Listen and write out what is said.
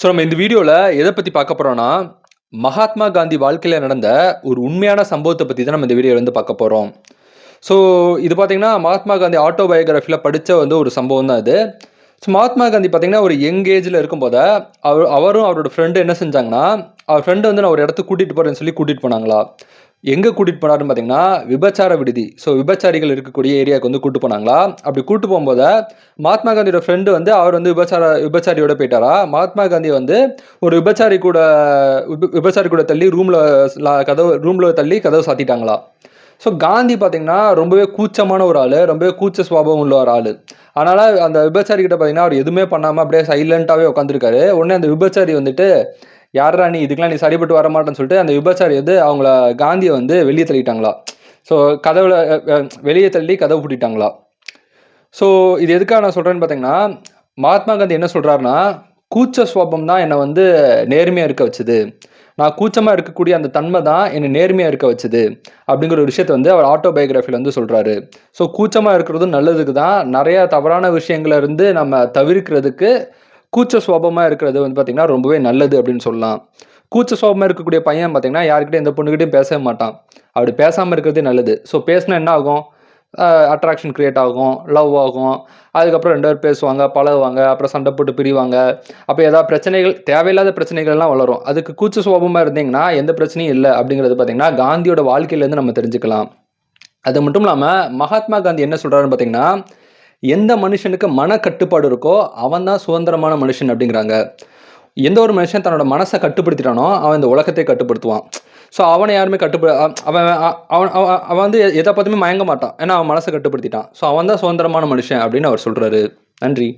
So நம்ம இந்த வீடியோவில் எதை பற்றி பார்க்க போகிறோன்னா மகாத்மா காந்தி வாழ்க்கையில் நடந்த ஒரு உண்மையான சம்பவத்தை பற்றி தான் நம்ம இந்த வீடியோவில் வந்து பார்க்க போகிறோம் ஸோ இது பார்த்தீங்கன்னா மகாத்மா காந்தி ஆட்டோபயோகிராஃபியில் படித்த வந்து ஒரு சம்பவம் தான் இது. ஸோ மகாத்மா காந்தி பார்த்தீங்கன்னா ஒரு யங் ஏஜில் இருக்கும்போது அவர் அவரும் அவரோட ஃப்ரெண்டு என்ன செஞ்சாங்கன்னா அவர் ஃப்ரெண்டு வந்து நான் ஒரு இடத்துக்கு கூட்டிகிட்டு போகிறேன்னு சொல்லி கூட்டிகிட்டு போனாங்களா? எங்கே கூட்டிகிட்டு போனாருன்னு பார்த்தீங்கன்னா விபச்சார விடுதி. ஸோ விபச்சாரிகள் இருக்கக்கூடிய ஏரியாவுக்கு வந்து கூட்டு போனாங்களா? அப்படி கூட்டு போகும்போது மகாத்மா காந்தியோட ஃப்ரெண்டு வந்து அவர் வந்து விபச்சார விபச்சாரியோட போயிட்டாரா? மகாத்மா காந்தி வந்து ஒரு விபச்சாரி கூட விபச்சாரி கூட தள்ளி ரூமில் கதவு ரூமில் தள்ளி கதவை சாத்திட்டாங்களா? ஸோ காந்தி பார்த்தீங்கன்னா ரொம்பவே கூச்சமான ஒரு ஆள் ரொம்பவே கூச்ச சுவாபம் உள்ள ஒரு ஆள். அதனால் அந்த விபச்சாரி கிட்ட பார்த்தீங்கன்னா அவர் எதுவுமே பண்ணாமல் அப்படியே சைலண்ட்டாகவே உட்காந்துருக்காரு உடனே அந்த விபச்சாரி வந்துட்டு யாரா நீ? இதுக்கெல்லாம் நீ சரிப்பட்டு வர மாட்டேன்னு சொல்லிட்டு அந்த விபச்சாரி வந்து அவங்கள காந்தியை வந்து வெளியே தள்ளிட்டாங்களா. ஸோ கதவுல வெளியே தள்ளி கதவு பூட்டிட்டாங்களா. ஸோ இது எதுக்காக நான் சொல்கிறேன்னு பார்த்தீங்கன்னா மகாத்மா காந்தி என்ன சொல்கிறாருன்னா கூச்ச சுவாபம் தான் என்னை வந்து நேர்மையாக இருக்க வச்சுது. நான் கூச்சமாக இருக்கக்கூடிய அந்த தன்மை தான் என்னை நேர்மையாக இருக்க வச்சுது. அப்படிங்கிற ஒரு விஷயத்தை வந்து அவர் ஆட்டோபயோகிராஃபியில் வந்து சொல்கிறாரு ஸோ கூச்சமாக இருக்கிறதும் நல்லதுக்கு தான் நிறையா தவறான விஷயங்கள இருந்து நம்ம தவிர்க்கிறதுக்கு கூச்ச சுவாபமாக இருக்கிறது வந்து பார்த்திங்கன்னா ரொம்பவே நல்லது அப்படின்னு சொல்லலாம். கூச்ச சுவாபமாக இருக்கக்கூடிய பையன் பார்த்தீங்கன்னா யாருக்கிட்டையும் எந்த பொண்ணுக்கிட்டையும் பேசவே மாட்டான். அப்படி பேசாமல் இருக்கிறதே நல்லது. ஸோ பேசினா என்ன ஆகும்? அட்ராக்ஷன் க்ரியேட் ஆகும் லவ் ஆகும். அதுக்கப்புறம் ரெண்டு பேர் பேசுவாங்க பழகுவாங்க அப்புறம் சண்டை போட்டு பிரிவாங்க. அப்போ ஏதாவது பிரச்சனைகள் தேவையில்லாத பிரச்சனைகள்லாம் வளரும். அதுக்கு கூச்ச சுவாபமாக இருந்தீங்கன்னா எந்த பிரச்சனையும் இல்லை அப்படிங்கிறது பார்த்தீங்கன்னா காந்தியோட வாழ்க்கையிலேருந்து நம்ம தெரிஞ்சுக்கலாம். அது மட்டும் இல்லாமல் மகாத்மா காந்தி என்ன சொல்கிறாருன்னு பார்த்தீங்கன்னா எந்த மனுஷனுக்கு மன கட்டுப்பாடு இருக்கோ அவன் தான் சுதந்திரமான மனுஷன் அப்படிங்கிறாங்க. எந்த ஒரு மனுஷன் தன்னோட மனசை கட்டுப்படுத்திட்டானோ அவன் இந்த உலகத்தை கட்டுப்படுத்துவான். ஸோ அவனை யாருமே கட்டுப்படு அவன் அவன் அவன் அவன் வந்து எதை பார்த்துமே மயங்க மாட்டான். ஏன்னா அவன் மனசை கட்டுப்படுத்திட்டான். ஸோ அவன் தான் சுதந்திரமான மனுஷன் அப்படின்னு அவர் சொல்கிறாரு நன்றி.